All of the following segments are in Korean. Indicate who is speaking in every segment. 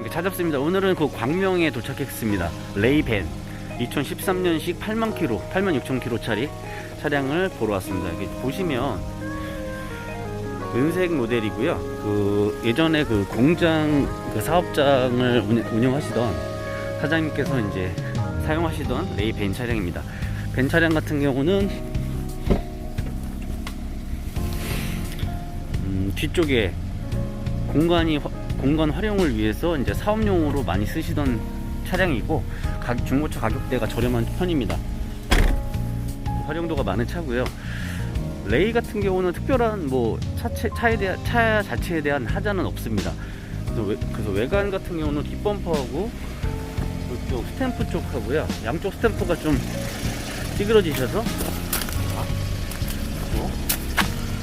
Speaker 1: 이렇게 찾았습니다. 오늘은 그 광명에 도착했습니다. 레이벤 2013년식 8만 킬로, 8만 6천 킬로짜리 차량을 보러 왔습니다. 여기 보시면 은색 모델이고요. 그 예전에 그 공장 그 사업장을 운- 운영하시던 사장님께서 이제 사용하시던 레이벤 차량입니다. 벤 차량 같은 경우는 음, 뒤쪽에 공간이 화- 공간 활용을 위해서 이제 사업용으로 많이 쓰시던 차량이고 가, 중고차 가격대가 저렴한 편입니다. 활용도가 많은 차고요. 레이 같은 경우는 특별한 뭐 차체, 차에 대한 차 자체에 대한 하자는 없습니다. 그래서, 외, 그래서 외관 같은 경우는 뒷범퍼하고 이쪽 스탬프 쪽하고요. 양쪽 스탬프가 좀 찌그러지셔서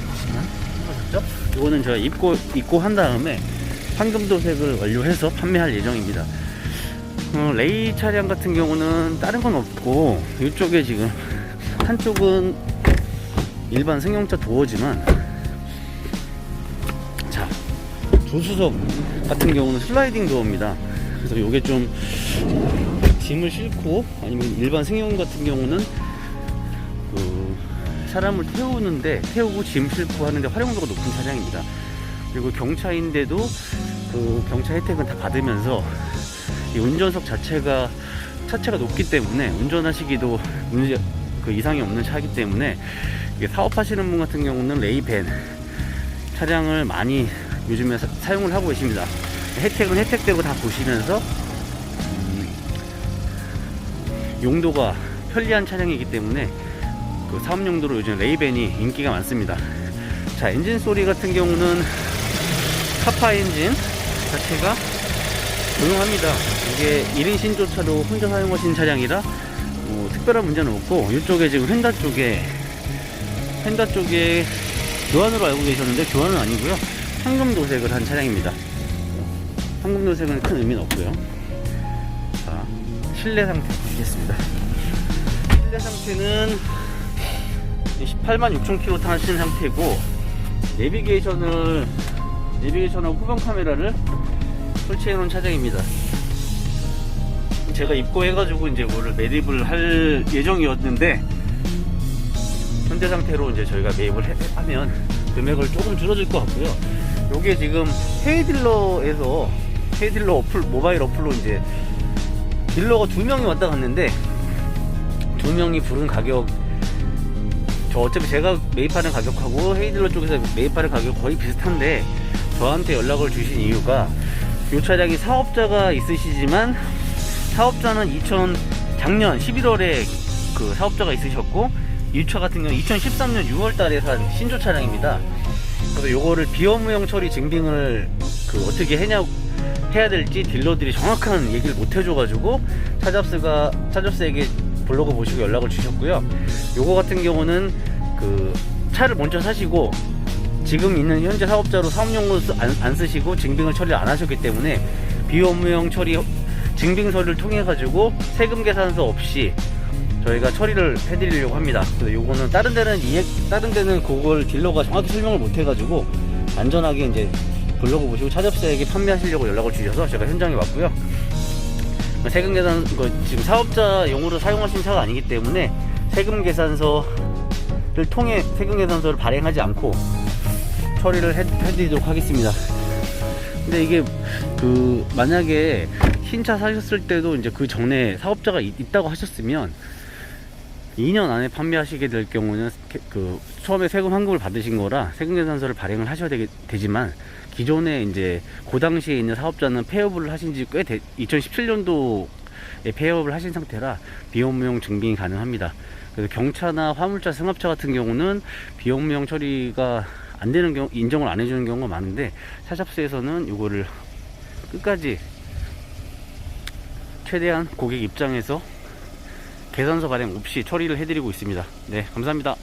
Speaker 1: 보시면 죠 이거는 제가 입고 입고 한 다음에 황금 도색을 완료해서 판매할 예정입니다. 어, 레이 차량 같은 경우는 다른 건 없고 이쪽에 지금 한쪽은 일반 승용차 도어지만 자 조수석 같은 경우는 슬라이딩 도어입니다. 그래서 이게 좀 짐을 싣고 아니면 일반 승용 같은 경우는 그 사람을 태우는데 태우고 짐 싣고 하는데 활용도가 높은 차량입니다. 그리고 경차인데도 그 경차 혜택은 다 받으면서 이 운전석 자체가 차체가 높기 때문에 운전하시기도 문제 그 이상이 없는 차이기 때문에 사업하시는 분 같은 경우는 레이벤 차량을 많이 요즘에 사, 사용을 하고 계십니다. 혜택은 혜택대로 다 보시면서 음, 용도가 편리한 차량이기 때문에 그 사업 용도로 요즘 레이벤이 인기가 많습니다. 자 엔진 소리 같은 경우는 카파 엔진 자체가 조용합니다. 이게 1인 신조차로 혼자 사용하시는 차량이라 뭐 특별한 문제는 없고 이쪽에 지금 휀다 쪽에 휀다 쪽에 교환으로 알고 계셨는데 교환은 아니고요. 황금 도색을 한 차량입니다. 황금 도색은 큰 의미는 없고요. 자 실내 상태 보시겠습니다. 실내 상태는 18만 6천 킬로 타신 상태고 내비게이션을 내비게이션하고 후방 카메라를 설치해 놓은 차량입니다. 제가 입고해가지고 이제 뭐를 매립을 할 예정이었는데 현재 상태로 이제 저희가 매입을 해- 하면 금액을 조금 줄어들 것 같고요. 요게 지금 헤이딜러에서 헤이딜러 어플 모바일 어플로 이제 딜러가 두 명이 왔다 갔는데 두 명이 부른 가격 저 어차피 제가 매입하는 가격하고 헤이딜러 쪽에서 매입하는 가격 거의 비슷한데 저한테 연락을 주신 이유가 이 차량이 사업자가 있으시지만 사업자는 2000 작년 11월에 그 사업자가 있으셨고 이 차 같은 경우 2013년 6월 달에 산 신조 차량입니다. 그래서 요거를 비업무용 처리 증빙을 그 어떻게 해냐 해야 될지 딜러들이 정확한 얘기를 못 해줘가지고 차잡스가 차잡스에게 블로그 보시고 연락을 주셨고요. 요거 같은 경우는 그 차를 먼저 사시고 지금 있는 현재 사업자로 사업용으로 쓰- 안, 안 쓰시고 증빙을 처리를 안 하셨기 때문에 비업무용 처리 증빙서를 통해 가지고 세금 계산서 없이 저희가 처리를 해드리려고 합니다. 요거는 다른 데는 이해, 다른 데는 그걸 딜러가 정확히 설명을 못 해가지고 안전하게 이제 블로그 보시고 차접사에게 판매하시려고 연락을 주셔서 제가 현장에 왔고요. 세금 계산 그 지금 사업자용으로 사용하시는 차가 아니기 때문에 세금 계산서를 통해 세금 계산서를 발행하지 않고 처리를 해, 해드리도록 하겠습니다. 근데 이게 그 만약에 흰 차 사셨을 때도 이제 그 전에 사업자가 있, 있다고 하셨으면 2년 안에 판매하시게 될 경우는 게- 그 처음에 세금 환급을 받으신 거라 세금 계산서를 발행을 하셔야 되지만 기존에 이제 그 당시에 있는 사업자는 폐업을 하신 지 꽤 2017년도에 폐업을 하신 상태라 비용무용 증빙이 가능합니다. 그래서 경차나 화물차, 승합차 같은 경우는 비용무용 처리가 안 되는 경우, 인정을 안 해주는 경우가 많은데 차잡스에서는 이거를 끝까지 최대한 고객 입장에서 계산서 발행 없이 처리를 해드리고 있습니다. 네, 감사합니다.